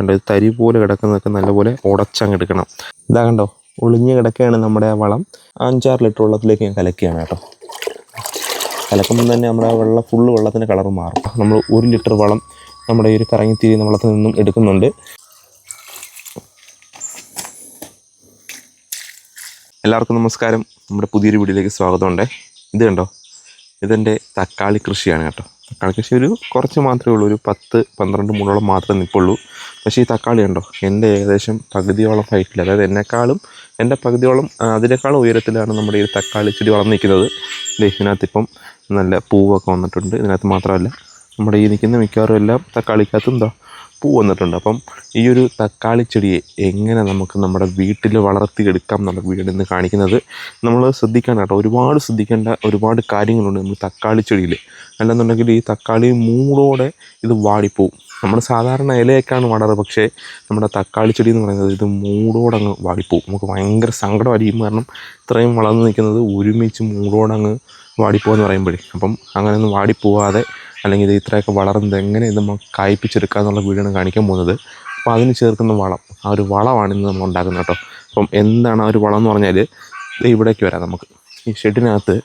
കണ്ടോ? ഇത് തരി പോലെ കിടക്കുന്നതൊക്കെ നല്ലപോലെ ഉടച്ചങ്ങ് എടുക്കണം. ഇതാ കണ്ടോ? ഒളിഞ്ഞ് കിടക്കുകയാണ് നമ്മുടെ ആ വളം. അഞ്ചാറ് ലിറ്റർ വെള്ളത്തിലേക്ക് ഞാൻ കലക്കുകയാണ് കേട്ടോ. കലക്കുമ്പോൾ തന്നെ നമ്മുടെ ആ വെള്ളം ഫുള്ള് വെള്ളത്തിന്റെ കളർ മാറും. നമ്മൾ ഒരു ലിറ്റർ വളം നമ്മുടെ ഈ ഒരു കറങ്ങിത്തിരിയുന്ന വെള്ളത്തിൽ നിന്നും എടുക്കുന്നുണ്ട്. എല്ലാവർക്കും നമസ്കാരം. നമ്മുടെ പുതിയൊരു വീഡിയോയിലേക്ക് സ്വാഗതമുണ്ട്. ഇത് കണ്ടോ? ഇതെന്റെ തക്കാളി കൃഷിയാണ് കേട്ടോ. തക്കാളി ഒരു കുറച്ച് മാത്രമേ ഉള്ളൂ. ഒരു പത്ത് പന്ത്രണ്ട് മൂന്നോളം മാത്രമേ നിൽപ്പുള്ളൂ. പക്ഷേ ഈ തക്കാളി ഉണ്ടോ എന്റെ ഏകദേശം പകുതിയോളം ഹൈറ്റിൽ അതായത് എന്നെക്കാളും എന്റെ പകുതിയോളം അതിനേക്കാളും ഉയരത്തിലാണ് നമ്മുടെ ഈ തക്കാളി ചെടി വളർന്നു നിൽക്കുന്നത്. ഇതിനകത്തിപ്പം നല്ല പൂവൊക്കെ വന്നിട്ടുണ്ട്. ഇതിനകത്ത് മാത്രമല്ല നമ്മുടെ ഈ നിൽക്കുന്ന മിക്കവാറും എല്ലാം തക്കാളിക്കകത്ത് പൂ വന്നിട്ടുണ്ട്. അപ്പം ഈ ഒരു തക്കാളി ചെടിയെ എങ്ങനെ നമുക്ക് നമ്മുടെ വീട്ടിൽ വളർത്തിയെടുക്കാം എന്നുള്ള വീഡിയോ ഇന്ന് കാണിക്കുന്നത് നമ്മൾ ശ്രദ്ധിക്കണം കേട്ടോ ഒരുപാട് ശ്രദ്ധിക്കേണ്ട ഒരുപാട് കാര്യങ്ങളുണ്ട് നമ്മൾ തക്കാളി ചെടിയിൽ. അല്ലെന്നുണ്ടെങ്കിൽ ഈ തക്കാളി മൂടോടെ ഇത് വാടിപ്പോവും. നമ്മൾ സാധാരണ ഇലയൊക്കെയാണ് വാടാറ് പക്ഷേ നമ്മുടെ തക്കാളി ചെടി എന്ന് പറയുന്നത് ഇത് മൂടോടെ അങ്ങ് വാടിപ്പോവും. നമുക്ക് ഭയങ്കര സങ്കടമായിരിക്കും കാരണം ഇത്രയും വളർന്നു നിൽക്കുന്നത് ഒരുമിച്ച് മൂടോടങ്ങ് വാടിപ്പോവെന്ന് പറയുമ്പോഴേ. അപ്പം അങ്ങനെ ഒന്നും വാടിപ്പോവാതെ അല്ലെങ്കിൽ ഇത് ഇത്രയൊക്കെ വളർന്നത് എങ്ങനെ ഇത് നമ്മൾ കായ്പിച്ചെടുക്കുക എന്നുള്ള ആണ് കാണിക്കാൻ പോകുന്നത്. അപ്പോൾ അതിന് ചേർക്കുന്ന വളം ആ ഒരു വളമാണ് ഇന്ന് നമ്മൾ ഉണ്ടാക്കുന്നത് കേട്ടോ. അപ്പം എന്താണ് ആ ഒരു വളം എന്ന് പറഞ്ഞാൽ ദേ ഇവിടേക്ക് വരാം നമുക്ക്. ഈ ഷെഡിനകത്ത്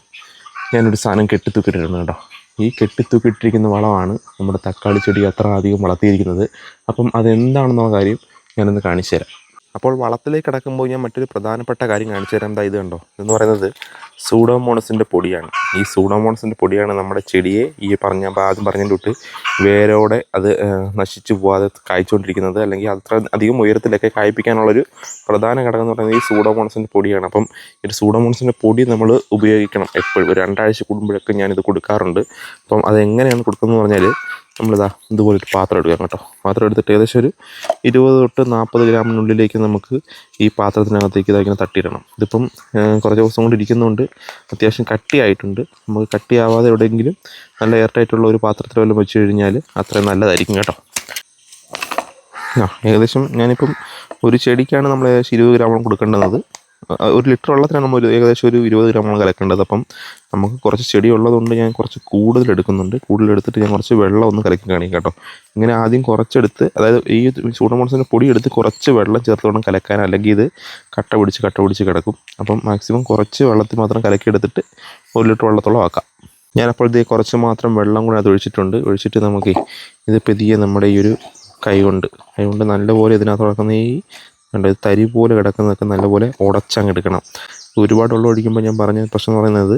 ഞാനൊരു സാധനം കെട്ടിത്തൂക്കിട്ടിട്ടുണ്ട് കേട്ടോ. ഈ കെട്ടിത്തൂക്കിട്ടിരിക്കുന്ന വളമാണ് നമ്മുടെ തക്കാളി ചെടി അത്ര അധികം വളർത്തിയിരിക്കുന്നത്. അപ്പം അതെന്താണെന്നുള്ള കാര്യം ഞാനൊന്ന് കാണിച്ചു തരാം അപ്പോൾ വളത്തിലേക്ക് കിടക്കുമ്പോൾ ഞാൻ മറ്റൊരു പ്രധാനപ്പെട്ട കാര്യം കാണിച്ചു തരാം. എന്താ ഇത് കണ്ടോ? എന്ന് പറയുന്നത് സൂഡോമോണസിന്റെ പൊടിയാണ്. ഈ സൂഡോമോണസിന്റെ പൊടിയാണ് നമ്മുടെ ചെടിയെ ഈ പറഞ്ഞ ആദ്യം പറഞ്ഞതിന്റെ തൊട്ട് വേരോടെ അത് നശിച്ചു പോവാതെ കായ്ച്ചുകൊണ്ടിരിക്കുന്നത് അല്ലെങ്കിൽ അത്ര അധികം ഉയരത്തിലൊക്കെ കായ്പ്പിക്കാനുള്ളൊരു പ്രധാന ഘടകം എന്ന് പറയുന്നത് ഈ സൂഡോമോണസിന്റെ പൊടിയാണ്. അപ്പം ഈ സൂഡോമോണസിന്റെ പൊടി നമ്മൾ ഉപയോഗിക്കണം എപ്പോഴും. രണ്ടാഴ്ച കൂടുമ്പോഴൊക്കെ ഞാനിത് കൊടുക്കാറുണ്ട്. അപ്പം അതെങ്ങനെയാണ് കൊടുക്കുന്നത് പറഞ്ഞാൽ നമ്മളിതാ ഇതുപോലെ ഒരു പാത്രം എടുക്കാം കേട്ടോ. പാത്രം എടുത്തിട്ട് ഏകദേശം ഒരു ഇരുപത് തൊട്ട് നാൽപ്പത് ഗ്രാമിനുള്ളിലേക്ക് നമുക്ക് ഈ പാത്രത്തിനകത്തേക്ക് ഇതായിങ്ങനെ തട്ടിയിടണം. ഇതിപ്പം കുറച്ച് ദിവസം കൊണ്ട് ഇരിക്കുന്നതുകൊണ്ട് അത്യാവശ്യം കട്ടിയായിട്ടുണ്ട്. നമുക്ക് കട്ടിയാവാതെ എവിടെയെങ്കിലും നല്ല എയർ ടൈറ്റുള്ള ഒരു പാത്രത്തിൽ വല്ലതും വെച്ച് കഴിഞ്ഞാൽ അത്രയും നല്ലതായിരിക്കും കേട്ടോ. ആ ഏകദേശം ഞാനിപ്പം ഒരു ചെടിക്കാണ് നമ്മൾ ഏകദേശം ഇരുപത് ഗ്രാമോളം കൊടുക്കേണ്ടത് ഒരു ലിറ്റർ വെള്ളത്തിനാണ് നമ്മൾ ഒരു ഏകദേശം ഒരു ഇരുപത് ഗ്രാമോളം കലക്കേണ്ടത്. അപ്പം നമുക്ക് കുറച്ച് ചെടി ഉള്ളതുകൊണ്ട് ഞാൻ കുറച്ച് കൂടുതൽ എടുക്കുന്നുണ്ട്. കൂടുതൽ എടുത്തിട്ട് ഞാൻ കുറച്ച് വെള്ളം ഒന്ന് കലക്കി കാണിക്കാം കേട്ടോ. ഇങ്ങനെ ആദ്യം കുറച്ചെടുത്ത് അതായത് ഈ സൂഡമോൺസിന്റെ പൊടി എടുത്ത് കുറച്ച് വെള്ളം ചേർത്ത് വേണം കലക്കാൻ. അല്ലെങ്കിൽ ഇത് കട്ട പിടിച്ച് കട്ട പിടിച്ച് കിടക്കും. അപ്പം മാക്സിമം കുറച്ച് വെള്ളത്തിൽ മാത്രം കലക്കിയെടുത്തിട്ട് ഒരു ലിറ്റർ വെള്ളത്തോളം ആക്കാം. ഞാനപ്പോൾ ഇത് കുറച്ച് മാത്രം വെള്ളം കൂടെ അത് ഒഴിച്ചിട്ടുണ്ട്. ഒഴിച്ചിട്ട് നമുക്ക് ഇത് പതിയെ നമ്മുടെ ഈ ഒരു കൈ കൊണ്ട് കൈ കൊണ്ട് നല്ലപോലെ ഇതിനകത്ത് കിടക്കുന്ന ഈ ഇത് തരി പോലെ കിടക്കുന്നതൊക്കെ നല്ലപോലെ ഉടച്ചങ്ങ് എടുക്കണം. ഒരുപാട് വെള്ളം ഒഴിക്കുമ്പോൾ ഞാൻ പറഞ്ഞ പ്രശ്നം എന്ന് പറയുന്നത്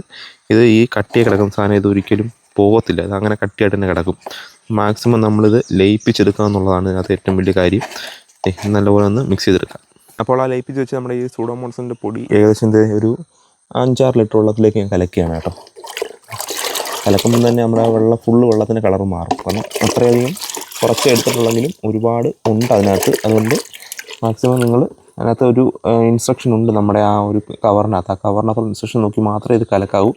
ഇത് ഈ കട്ടിയെ കിടക്കുന്ന സാധനം ഇത് ഒരിക്കലും പോകത്തില്ല ഇത് അങ്ങനെ കട്ടിയായിട്ട് തന്നെ കിടക്കും. മാക്സിമം നമ്മളിത് ലയിപ്പിച്ചെടുക്കുക എന്നുള്ളതാണ് ഇതിനകത്ത് ഏറ്റവും വലിയ കാര്യം. നല്ലപോലെ ഒന്ന് മിക്സ് ചെയ്തെടുക്കാം. അപ്പോൾ ആ ലയിപ്പിച്ച് വെച്ച് നമ്മുടെ ഈ സൂഡോമോൺസിന്റെ പൊടി ഏകദേശം ഒരു അഞ്ചാറ് ലിറ്റർ വെള്ളത്തിലേക്ക് ഞാൻ കലക്കുകയാണ് കേട്ടോ. കലക്കുമ്പോൾ തന്നെ നമ്മുടെ വെള്ളം ഫുള്ള് വെള്ളത്തിന്റെ കളർ മാറും. കാരണം അത്രയധികം കുറച്ച് എടുത്തിട്ടുള്ളെങ്കിലും ഒരുപാട് ഉണ്ട് അതിനകത്ത്. അതുകൊണ്ട് മാക്സിമം നിങ്ങൾ അതിനകത്ത് ഒരു ഇൻസ്ട്രക്ഷൻ ഉണ്ട് നമ്മുടെ ആ ഒരു കവറിനകത്ത് ആ കവറിനകത്ത് ഇൻസ്ട്രക്ഷൻ നോക്കി മാത്രമേ ഇത് കലക്കാവൂ.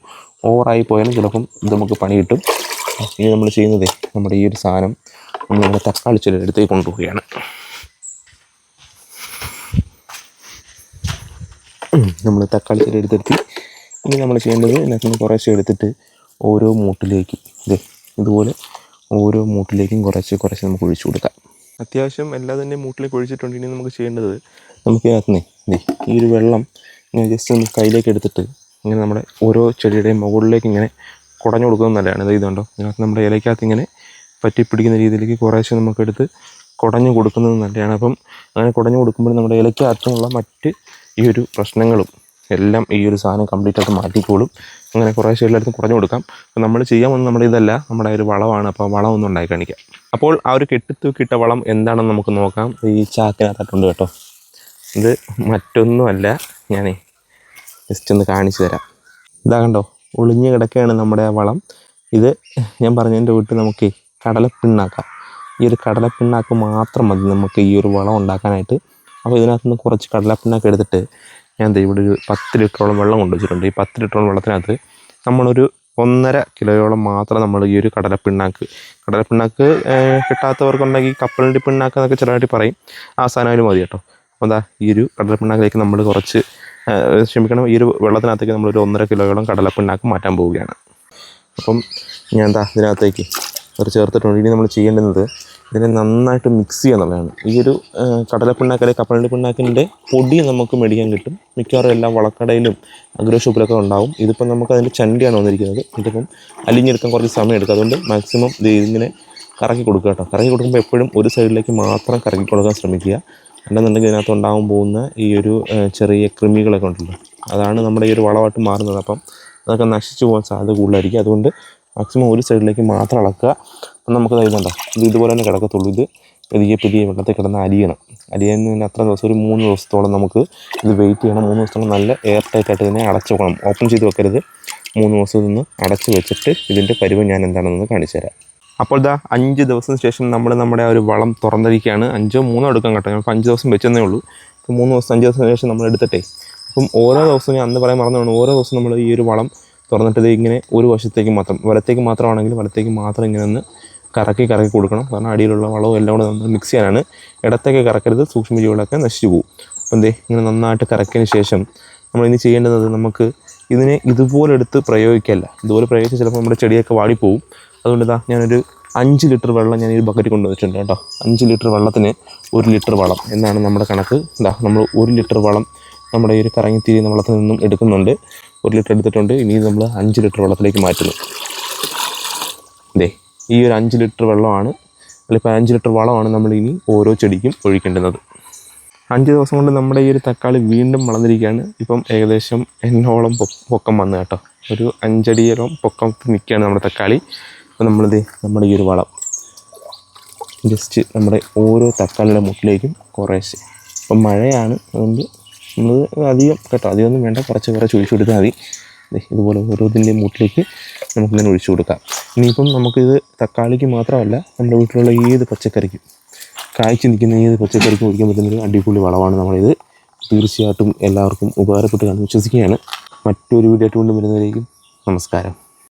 ഓവറായി പോയാലും ചിലപ്പം ഇത് നമുക്ക് പണി കിട്ടും. ഇനി നമ്മൾ ചെയ്യുന്നതേ നമ്മുടെ ഈ ഒരു സാധനം നമ്മൾ നമ്മുടെ തക്കാളി ചില അടുത്തേക്ക് കൊണ്ടുപോവുകയാണ്. നമ്മൾ തക്കാളി ചില എടുത്തെടുത്ത് ഇനി നമ്മൾ ചെയ്യേണ്ടത് ഇതിനകത്ത് നിന്ന് കുറേശ്ശെ എടുത്തിട്ട് ഓരോ മൂട്ടിലേക്ക് ഇതേ ഇതുപോലെ ഓരോ മൂട്ടിലേക്കും കുറച്ച് കുറച്ച് നമുക്ക് ഒഴിച്ചു കൊടുക്കാം. അത്യാവശ്യം എല്ലാം തന്നെ മൂട്ടിലേക്ക് ഒഴിച്ചിട്ടുണ്ട്. ഇനി നമുക്ക് ചെയ്യേണ്ടത് നമുക്ക് ഇതിനകത്ത് നിന്ന് ദേ ഈ ഒരു വെള്ളം ഇങ്ങനെ ജസ്റ്റ് ഒന്ന് കയ്യിലേക്ക് എടുത്തിട്ട് ഇങ്ങനെ നമ്മുടെ ഓരോ ചെടിയുടെയും മുകളിലേക്ക് ഇങ്ങനെ കുടഞ്ഞു കൊടുക്കുന്നത് നല്ലതാണ്. ഇത് ഇതുണ്ടോ ഇതിനകത്ത് നമ്മുടെ ഇലയ്ക്കകത്ത് ഇങ്ങനെ പറ്റി പിടിക്കുന്ന രീതിയിലേക്ക് കുറേശ്ശെ നമുക്കെടുത്ത് കുടഞ്ഞു കൊടുക്കുന്നത് നല്ലതാണ്. അപ്പം അങ്ങനെ കുടഞ്ഞു കൊടുക്കുമ്പോൾ നമ്മുടെ ഇലയ്ക്കകത്തുള്ള മറ്റ് ഈ ഒരു പ്രശ്നങ്ങളും എല്ലാം ഈ ഒരു സാധനം കംപ്ലീറ്റ് ആയിട്ട് മാറ്റിക്കോളും. അങ്ങനെ കുറേശ്ശെ എല്ലായിടത്തും കുറഞ്ഞു കൊടുക്കാം. അപ്പോൾ നമ്മൾ ചെയ്യാൻ വന്ന നമ്മുടെ ഇതല്ല നമ്മുടെ ഒരു വളമാണ്. അപ്പോൾ വളം ഒന്ന് ഉണ്ടാക്കി കാണിക്കാം. അപ്പോൾ ആ ഒരു കെട്ടിത്തൂക്കിയിട്ട വളം എന്താണെന്ന് നമുക്ക് നോക്കാം. ഈ ചാക്കിനകത്തായിട്ടുണ്ട് കേട്ടോ. ഇത് മറ്റൊന്നുമല്ല. ഞാനേ ജസ്റ്റ് ഒന്ന് കാണിച്ചു തരാം. ഇതാ കണ്ടോ ഒളിഞ്ഞ് കിടക്കുകയാണ് നമ്മുടെ ആ വളം. ഇത് ഞാൻ പറഞ്ഞതിന്റെ വീട്ടിൽ നമുക്ക് കടലപ്പിണ്ണാക്കാം. ഈ ഒരു കടലപ്പിണ്ണാക്ക് മാത്രം മതി നമുക്ക് ഈ ഒരു വളം ഉണ്ടാക്കാനായിട്ട്. അപ്പോൾ ഇതിനകത്ത് നിന്ന് കുറച്ച് കടലപ്പിണ്ണാക്ക് എടുത്തിട്ട് ഞാൻ ഇവിടെ ഒരു പത്ത് ലിറ്ററോളം വെള്ളം കൊണ്ടുവച്ചിട്ടുണ്ട്. ഈ പത്ത് ലിറ്ററോളം വെള്ളത്തിനകത്ത് നമ്മളൊരു ഒന്നര കിലോയോളം മാത്രം നമ്മൾ ഈ ഒരു കടലപ്പിണ്ണാക്ക് കടലപ്പിണ്ണാക്ക് കിട്ടാത്തവർക്കുണ്ടെങ്കിൽ കപ്പലിന്റെ പിണ്ണാക്ക് എന്നൊക്കെ ചെറുതായിട്ട് പറയും. ആ സാധനമായാലും മതി കേട്ടോ. അപ്പോൾ എന്താ ഈ ഒരു കടലപ്പിണ്ണാക്കിലേക്ക് നമ്മൾ കുറച്ച് ക്ഷമിക്കണം ഈ ഒരു വെള്ളത്തിനകത്തേക്ക് നമ്മളൊരു ഒന്നര കിലോയോളം കടലപ്പിണ്ണാക്ക് മാറ്റാൻ പോവുകയാണ്. അപ്പം ഞാൻ എന്താ ഇതിനകത്തേക്ക് ഒരു ചേർത്തിട്ടുണ്ട്. ഇനി നമ്മൾ ചെയ്യേണ്ടുന്നത് ഇതിനെ നന്നായിട്ട് മിക്സ് ചെയ്യുന്നുള്ളതാണ് ഈ ഒരു കടലപ്പിണ്ണാക്ക് അല്ലെങ്കിൽ കപ്പലണ്ടി പിണ്ണാക്കിന്റെ പൊടി നമുക്ക് മേടിക്കാൻ കിട്ടും. മിക്കവാറും എല്ലാ വളക്കടയിലും അഗ്രോ ഷോപ്പിലൊക്കെ ഉണ്ടാവും. ഇതിപ്പോൾ നമുക്ക് അതിന്റെ ചണ്ടിയാണ് വന്നിരിക്കുന്നത്. ഇതിപ്പം അലിഞ്ഞെടുക്കാൻ കുറച്ച് സമയം എടുക്കും. അതുകൊണ്ട് മാക്സിമം ഇത് ഇങ്ങനെ കറക്കി കൊടുക്കുക കേട്ടോ. കറക്കി കൊടുക്കുമ്പോൾ എപ്പോഴും ഒരു സൈഡിലേക്ക് മാത്രം കറക്കി കൊടുക്കാൻ ശ്രമിക്കുക. അല്ലെന്നുണ്ടെങ്കിൽ ഇതിനകത്ത് ഉണ്ടാകാൻ പോകുന്ന ഈ ഒരു ചെറിയ കൃമികളൊക്കെ ഉണ്ടല്ലോ. അതാണ് നമ്മുടെ ഈ ഒരു വളമായിട്ട് മാറുന്നത്. അപ്പം അതൊക്കെ നശിച്ചു പോകാൻ സാധ്യത കൂടുതലായിരിക്കും. അതുകൊണ്ട് മാക്സിമം ഒരു സൈഡിലേക്ക് മാത്രം അളക്കുക. നമുക്ക് കഴിയുന്നുണ്ടോ ഇത് ഇതുപോലെ തന്നെ കിടക്കത്തുള്ളൂ. ഇത് പതിയെ പതിയെ വെള്ളത്തിൽ കിടന്ന് അരിയണം. അരിയുന്നതിന് അത്ര ദിവസം ഒരു മൂന്ന് ദിവസത്തോളം നമുക്ക് ഇത് വെയിറ്റ് ചെയ്യണം. മൂന്ന് ദിവസത്തോളം നല്ല എയർ ടൈറ്റ് ആയിട്ട് ഇതിനെ അടച്ചു വെക്കണം. ഓപ്പൺ ചെയ്ത് വെക്കരുത്. മൂന്ന് ദിവസം നിന്ന് അടച്ച് വെച്ചിട്ട് ഇതിന്റെ പരിവ് ഞാൻ എന്താണെന്ന് കാണിച്ചു തരാം. അപ്പോൾ ഇതാ അഞ്ച് ദിവസത്തിന് ശേഷം നമ്മൾ നമ്മുടെ ഒരു വളം തുറന്നിരിക്കുകയാണ്. അഞ്ചോ മൂന്നോ എടുക്കാൻ കേട്ടോ. ഞങ്ങൾക്ക് അഞ്ച് ദിവസം വെച്ചെന്നേ ഉള്ളൂ. അപ്പോൾ മൂന്ന് ദിവസം അഞ്ച് ദിവസത്തിന് ശേഷം നമ്മൾ എടുത്തിട്ടേ അപ്പം ഓരോ ദിവസവും ഞാൻ അന്ന് പറയാൻ മറന്നതാണ് ഓരോ ദിവസവും നമ്മൾ ഈ ഒരു വളം തുറന്നിട്ട് ഇങ്ങനെ ഒരു വശത്തേക്ക് മാത്രം വലത്തേക്ക് മാത്രമാണെങ്കിൽ വലത്തേക്ക് മാത്രം ഇങ്ങനെ ഒന്ന് കറക്കി കറക്കി കൊടുക്കണം. കാരണം അടിയിലുള്ള വളവും എല്ലാം കൂടെ നമ്മൾ മിക്സ് ചെയ്യാനാണ്. ഇടത്തേക്ക് കറക്കരുത് സൂക്ഷ്മജീവികളൊക്കെ നശിച്ചു പോകും. അപ്പം എന്തേ ഇങ്ങനെ നന്നായിട്ട് കറക്കിയതിന് ശേഷം നമ്മൾ ഇനി ചെയ്യേണ്ടത് നമുക്ക് ഇതിനെ ഇതുപോലെ എടുത്ത് പ്രയോഗിക്കല്ല. ഇതുപോലെ പ്രയോഗിച്ച് ചിലപ്പോൾ നമ്മുടെ ചെടിയൊക്കെ വാടിപ്പോവും. അതുകൊണ്ട് ഇതാ ഞാനൊരു അഞ്ച് ലിറ്റർ വെള്ളം ഞാൻ ഈ ബക്കറ്റ് കൊണ്ടുവന്നിട്ടുണ്ട് കേട്ടോ. അഞ്ച് ലിറ്റർ വെള്ളത്തിന് ഒരു ലിറ്റർ വളം എന്നാണ് നമ്മുടെ കണക്ക്. ഇതാ നമ്മൾ ഒരു ലിറ്റർ വളം നമ്മുടെ ഈ ഒരു കറങ്ങി തിരിയുന്ന വെള്ളത്തിൽ നിന്നും എടുക്കുന്നുണ്ട്. ഒരു ലിറ്റർ എടുത്തിട്ടുണ്ട്. ഇനി നമ്മൾ അഞ്ച് ലിറ്റർ വെള്ളത്തിലേക്ക് മാറ്റുന്നു. ദേ ഈ ഒരു അഞ്ച് ലിറ്റർ വെള്ളമാണ് അല്ലെങ്കിൽ അഞ്ച് ലിറ്റർ വളമാണ് നമ്മൾ ഇനി ഓരോ ചെടിക്കും ഒഴിക്കേണ്ടുന്നത്. അഞ്ച് ദിവസം കൊണ്ട് നമ്മുടെ ഈ ഒരു തക്കാളി വീണ്ടും വളർന്നിരിക്കുകയാണ്. ഇപ്പം ഏകദേശം എന്നോളം പൊക്കം വന്നു കേട്ടോ. ഒരു അഞ്ചടിയോളം പൊക്കം നിൽക്കുകയാണ് നമ്മുടെ തക്കാളി. അപ്പോൾ നമ്മളിത് നമ്മുടെ ഈ ഒരു വളം ജസ്റ്റ് നമ്മുടെ ഓരോ തക്കാളിയുടെ മുട്ടിലേക്കും കുറേശ്ശെ. ഇപ്പം മഴയാണ് അതുകൊണ്ട് നമ്മൾ അധികം കേട്ടോ അധികമൊന്നും വേണ്ട. കുറച്ച് കുറച്ച് ഒഴിച്ചു കൊടുത്താൽ മതി. ഇതുപോലെ ഓരോതിന്റെയും നമുക്ക് നമുക്കിങ്ങനെ ഒഴിച്ചു കൊടുക്കാം. ഇനിയിപ്പം നമുക്കിത് തക്കാളിക്ക് മാത്രമല്ല നമ്മുടെ വീട്ടിലുള്ള ഏത് പച്ചക്കറിക്കും കായ്ച്ചു നിൽക്കുന്ന ഏത് പച്ചക്കറിക്കും ഒഴിക്കാൻ പറ്റുന്നൊരു അടിപൊളി വളമാണ് നമ്മളിത്. തീർച്ചയായിട്ടും എല്ലാവർക്കും ഉപകാരപ്പെട്ട് കാണും വിശ്വസിക്കുകയാണ്. മറ്റൊരു വീഡിയോ ആയിട്ട് കൊണ്ടുവരുന്നതിലേക്കും നമസ്കാരം.